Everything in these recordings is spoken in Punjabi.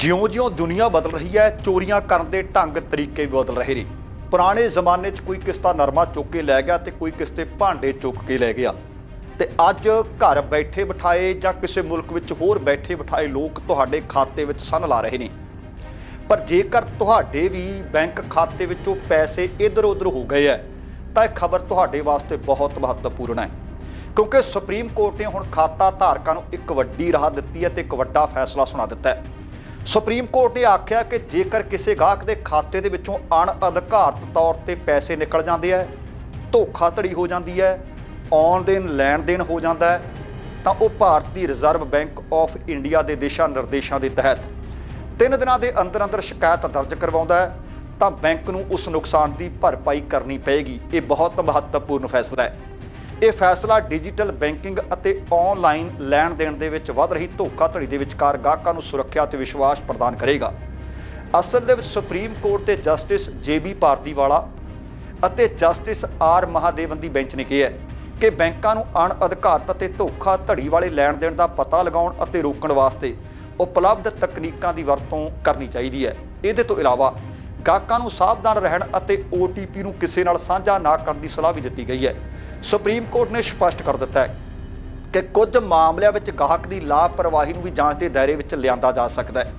ਜਿਉਂ-ਜਿਉਂ ਦੁਨੀਆ ਬਦਲ ਰਹੀ ਹੈ, ਚੋਰੀਆਂ ਕਰਨ ਦੇ ਢੰਗ ਤਰੀਕੇ ਵੀ ਬਦਲ ਰਹੇ ਨੇ। ਪੁਰਾਣੇ ਜ਼ਮਾਨੇ 'ਚ ਕੋਈ ਕਿਸ ਦਾ ਨਰਮਾ ਚੁੱਕ ਕੇ ਲੈ ਗਿਆ ਤੇ ਕੋਈ ਕਿਸ ਤੇ ਭਾਂਡੇ ਚੁੱਕ ਕੇ ਲੈ ਗਿਆ। ਤੇ ਅੱਜ ਘਰ ਬੈਠੇ ਬਿਠਾਏ ਜਾਂ ਕਿਸੇ ਮੁਲਕ ਵਿੱਚ ਹੋਰ ਬੈਠੇ ਬਿਠਾਏ ਲੋਕ ਤੁਹਾਡੇ ਖਾਤੇ ਵਿੱਚ ਸਨ ਲਾ ਰਹੇ ਨੇ। ਪਰ ਜੇਕਰ ਤੁਹਾਡੇ ਵੀ ਬੈਂਕ ਖਾਤੇ ਵਿੱਚੋਂ ਪੈਸੇ ਇੱਧਰ-ਉੱਧਰ ਹੋ ਗਏ ਹੈ ਤਾਂ ਇਹ ਖਬਰ ਤੁਹਾਡੇ ਵਾਸਤੇ ਬਹੁਤ ਮਹੱਤਵਪੂਰਨ ਹੈ ਕਿਉਂਕਿ ਸੁਪਰੀਮ ਕੋਰਟ ਨੇ ਹੁਣ ਖਾਤਾ ਧਾਰਕਾਂ ਨੂੰ ਇੱਕ ਵੱਡੀ ਰਾਹ ਦਿੱਤੀ ਹੈ ਤੇ ਇੱਕ ਵੱਡਾ ਫੈਸਲਾ ਸੁਣਾ ਦਿੱਤਾ ਹੈ ਸੁਪਰੀਮ ਕੋਰਟ ਨੇ ਆਖਿਆ ਕਿ ਜੇਕਰ ਕਿਸੇ ਗਾਹਕ ਦੇ ਖਾਤੇ ਦੇ ਵਿੱਚੋਂ ਅਣਅਧਿਕਾਰਤ ਤੌਰ ਤੇ ਪੈਸੇ ਨਿਕਲ ਜਾਂਦੇ ਹੈ ਧੋਖਾਧੜੀ ਹੋ ਜਾਂਦੀ ਹੈ ਆਨ ਦੇਣ, ਲੈਣ ਦੇਣ ਹੋ ਜਾਂਦਾ ਹੈ ਤਾਂ ਉਹ ਭਾਰਤੀ ਰਿਜ਼ਰਵ ਬੈਂਕ ਆਫ ਇੰਡੀਆ ਦੇ ਦਿਸ਼ਾ ਨਿਰਦੇਸ਼ਾਂ ਦੇ ਤਹਿਤ ਤਿੰਨ ਦਿਨਾਂ ਦੇ ਅੰਦਰ ਅੰਦਰ ਸ਼ਿਕਾਇਤ ਦਰਜ ਕਰਵਾਉਂਦਾ ਹੈ ਤਾਂ ਬੈਂਕ ਨੂੰ ਉਸ ਨੁਕਸਾਨ ਦੀ ਭਰਪਾਈ ਕਰਨੀ ਪਏਗੀ। ਇਹ ਬਹੁਤ ਮਹੱਤਵਪੂਰਨ ਫੈਸਲਾ ਹੈ ਇਹ ਫੈਸਲਾ ਡਿਜੀਟਲ ਬੈਂਕਿੰਗ ਅਤੇ ਆਨਲਾਈਨ ਲੈਣ ਦੇਣ ਦੇ ਵਿੱਚ ਵੱਧ ਰਹੀ ਧੋਖਾਧੜੀ ਦੇ ਵਿਚਕਾਰ ਗਾਹਕਾਂ ਨੂੰ ਸੁਰੱਖਿਆ ਤੇ ਵਿਸ਼ਵਾਸ ਪ੍ਰਦਾਨ ਕਰੇਗਾ। ਅਸਲ ਦੇ ਵਿੱਚ ਸੁਪਰੀਮ ਕੋਰਟ ਦੇ ਜਸਟਿਸ ਜੇਬੀ ਭਾਰਤੀਵਾਲਾ ਅਤੇ ਜਸਟਿਸ ਆਰ ਮਹਾਦੇਵਨ ਦੀ ਬੈਂਚ ਨੇ ਕਿਹਾ ਕਿ ਬੈਂਕਾਂ ਨੂੰ ਅਣਅਧਿਕਾਰਤ ਅਤੇ ਧੋਖਾਧੜੀ ਵਾਲੇ ਲੈਣ ਦੇਣ ਦਾ ਪਤਾ ਲਗਾਉਣ ਅਤੇ ਰੋਕਣ ਵਾਸਤੇ ਉਪਲਬਧ ਤਕਨੀਕਾਂ ਦੀ ਵਰਤੋਂ ਕਰਨੀ ਚਾਹੀਦੀ ਹੈ। ਇਹਦੇ ਤੋਂ ਇਲਾਵਾ ਗਾਹਕਾਂ ਨੂੰ ਸਾਵਧਾਨ ਰਹਿਣ ਅਤੇ OTP ਨੂੰ ਕਿਸੇ ਨਾਲ ਸਾਂਝਾ ਨਾ ਕਰਨ ਦੀ ਸਲਾਹ ਵੀ ਦਿੱਤੀ ਗਈ ਹੈ। ਸੁਪਰੀਮ ਕੋਰਟ ਨੇ ਸਪਸ਼ਟ ਕਰ ਦਿੱਤਾ ਹੈ ਕਿ ਕੁਝ ਮਾਮਲਿਆਂ ਵਿੱਚ ਗਾਹਕ ਦੀ ਲਾਪਰਵਾਹੀ ਨੂੰ ਵੀ ਜਾਂਚ ਦੇ ਦਾਇਰੇ ਵਿੱਚ ਲਿਆਂਦਾ ਜਾ ਸਕਦਾ ਹੈ।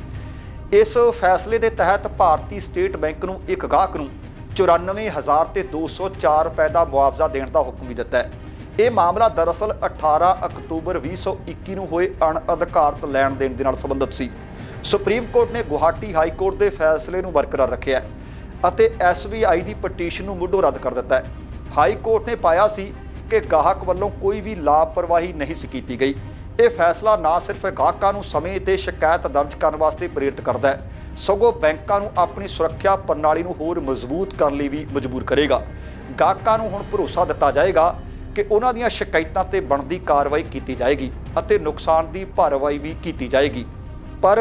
ਇਸ ਫੈਸਲੇ ਦੇ ਤਹਿਤ ਭਾਰਤੀ ਸਟੇਟ ਬੈਂਕ ਨੂੰ ਇੱਕ ਗਾਹਕ ਨੂੰ 94000 ਤੇ 204 ਰੁਪਏ ਦਾ ਮੁਆਵਜ਼ਾ ਦੇਣ ਦਾ ਹੁਕਮ ਵੀ ਦਿੱਤਾ ਹੈ। ਇਹ ਮਾਮਲਾ ਦਰਅਸਲ 18 ਅਕਤੂਬਰ 2021 ਨੂੰ ਹੋਏ ਅਣਅਧਿਕਾਰਤ ਲੈਣ ਦੇਣ ਦੇ ਨਾਲ ਸੰਬੰਧਿਤ ਸੀ। ਸੁਪਰੀਮ ਕੋਰਟ ਨੇ ਗੁਹਾਟੀ ਹਾਈ ਕੋਰਟ ਦੇ ਫੈਸਲੇ ਨੂੰ ਬਰਕਰਾਰ ਰੱਖਿਆ ਹੈ ਅਤੇ SBI ਦੀ ਪਟੀਸ਼ਨ ਨੂੰ ਮੁੱਢੋਂ ਰੱਦ ਕਰ ਦਿੱਤਾ ਹੈ। ਹਾਈ ਕੋਰਟ ਨੇ ਪਾਇਆ ਸੀ ਕਿ ਗਾਹਕ ਵੱਲੋਂ ਕੋਈ ਵੀ ਲਾਪਰਵਾਹੀ ਨਹੀਂ ਸੀ ਕੀਤੀ ਗਈ। ਇਹ ਫੈਸਲਾ ਨਾ ਸਿਰਫ ਗਾਹਕਾਂ ਨੂੰ ਸਮੇਂ ਤੇ ਸ਼ਿਕਾਇਤ ਦਰਜ ਕਰਨ ਵਾਸਤੇ ਪ੍ਰੇਰਿਤ ਕਰਦਾ ਹੈ, ਸਗੋਂ ਬੈਂਕਾਂ ਨੂੰ ਆਪਣੀ ਸੁਰੱਖਿਆ ਪ੍ਰਣਾਲੀ ਨੂੰ ਹੋਰ ਮਜ਼ਬੂਤ ਕਰਨ ਲਈ ਵੀ ਮਜਬੂਰ ਕਰੇਗਾ। ਗਾਹਕਾਂ ਨੂੰ ਹੁਣ ਭਰੋਸਾ ਦਿੱਤਾ ਜਾਏਗਾ ਕਿ ਉਹਨਾਂ ਦੀਆਂ ਸ਼ਿਕਾਇਤਾਂ ਤੇ ਬਣਦੀ ਕਾਰਵਾਈ ਕੀਤੀ ਜਾਏਗੀ ਅਤੇ ਨੁਕਸਾਨ ਦੀ ਭਰਵਾਈ ਵੀ ਕੀਤੀ ਜਾਏਗੀ। ਪਰ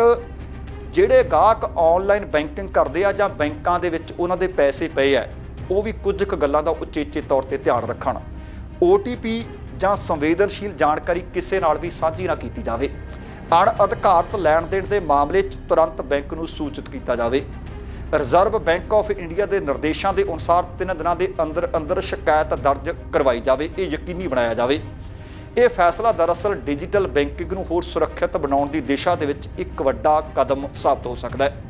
ਜਿਹੜੇ ਗਾਹਕ ਆਨਲਾਈਨ ਬੈਂਕਿੰਗ ਕਰਦੇ ਆ ਜਾਂ ਬੈਂਕਾਂ ਦੇ ਵਿੱਚ ਉਹਨਾਂ ਦੇ ਪੈਸੇ ਪਏ ਆ ਉਹ ਵੀ ਕੁਝ ਕੁ ਗੱਲਾਂ ਦਾ ਉਚੇਚੇ ਤੌਰ ਤੇ ਧਿਆਨ ਰੱਖਣ। OTP ਜਾਂ ਸੰਵੇਦਨਸ਼ੀਲ ਜਾਣਕਾਰੀ ਕਿਸੇ ਨਾਲ ਵੀ ਸਾਂਝੀ ਨਾ ਕੀਤੀ ਜਾਵੇ। ਅਣਅਧਿਕਾਰਤ ਲੈਣ ਦੇਣ ਦੇ ਮਾਮਲੇ 'ਚ ਤੁਰੰਤ ਬੈਂਕ ਨੂੰ ਸੂਚਿਤ ਕੀਤਾ ਜਾਵੇ। ਰਿਜ਼ਰਵ ਬੈਂਕ ਆਫ ਇੰਡੀਆ ਦੇ ਨਿਰਦੇਸ਼ਾਂ ਦੇ ਅਨੁਸਾਰ ਤਿੰਨ ਦਿਨਾਂ ਦੇ ਅੰਦਰ ਅੰਦਰ ਸ਼ਿਕਾਇਤ ਦਰਜ ਕਰਵਾਈ ਜਾਵੇ, ਇਹ ਯਕੀਨੀ ਬਣਾਇਆ ਜਾਵੇ। ਇਹ ਫੈਸਲਾ ਦਰਅਸਲ ਡਿਜੀਟਲ ਬੈਂਕਿੰਗ ਨੂੰ ਹੋਰ ਸੁਰੱਖਿਅਤ ਬਣਾਉਣ ਦੀ ਦਿਸ਼ਾ ਦੇ ਵਿੱਚ ਇੱਕ ਵੱਡਾ ਕਦਮ ਸਾਬਤ ਹੋ ਸਕਦਾ ਹੈ।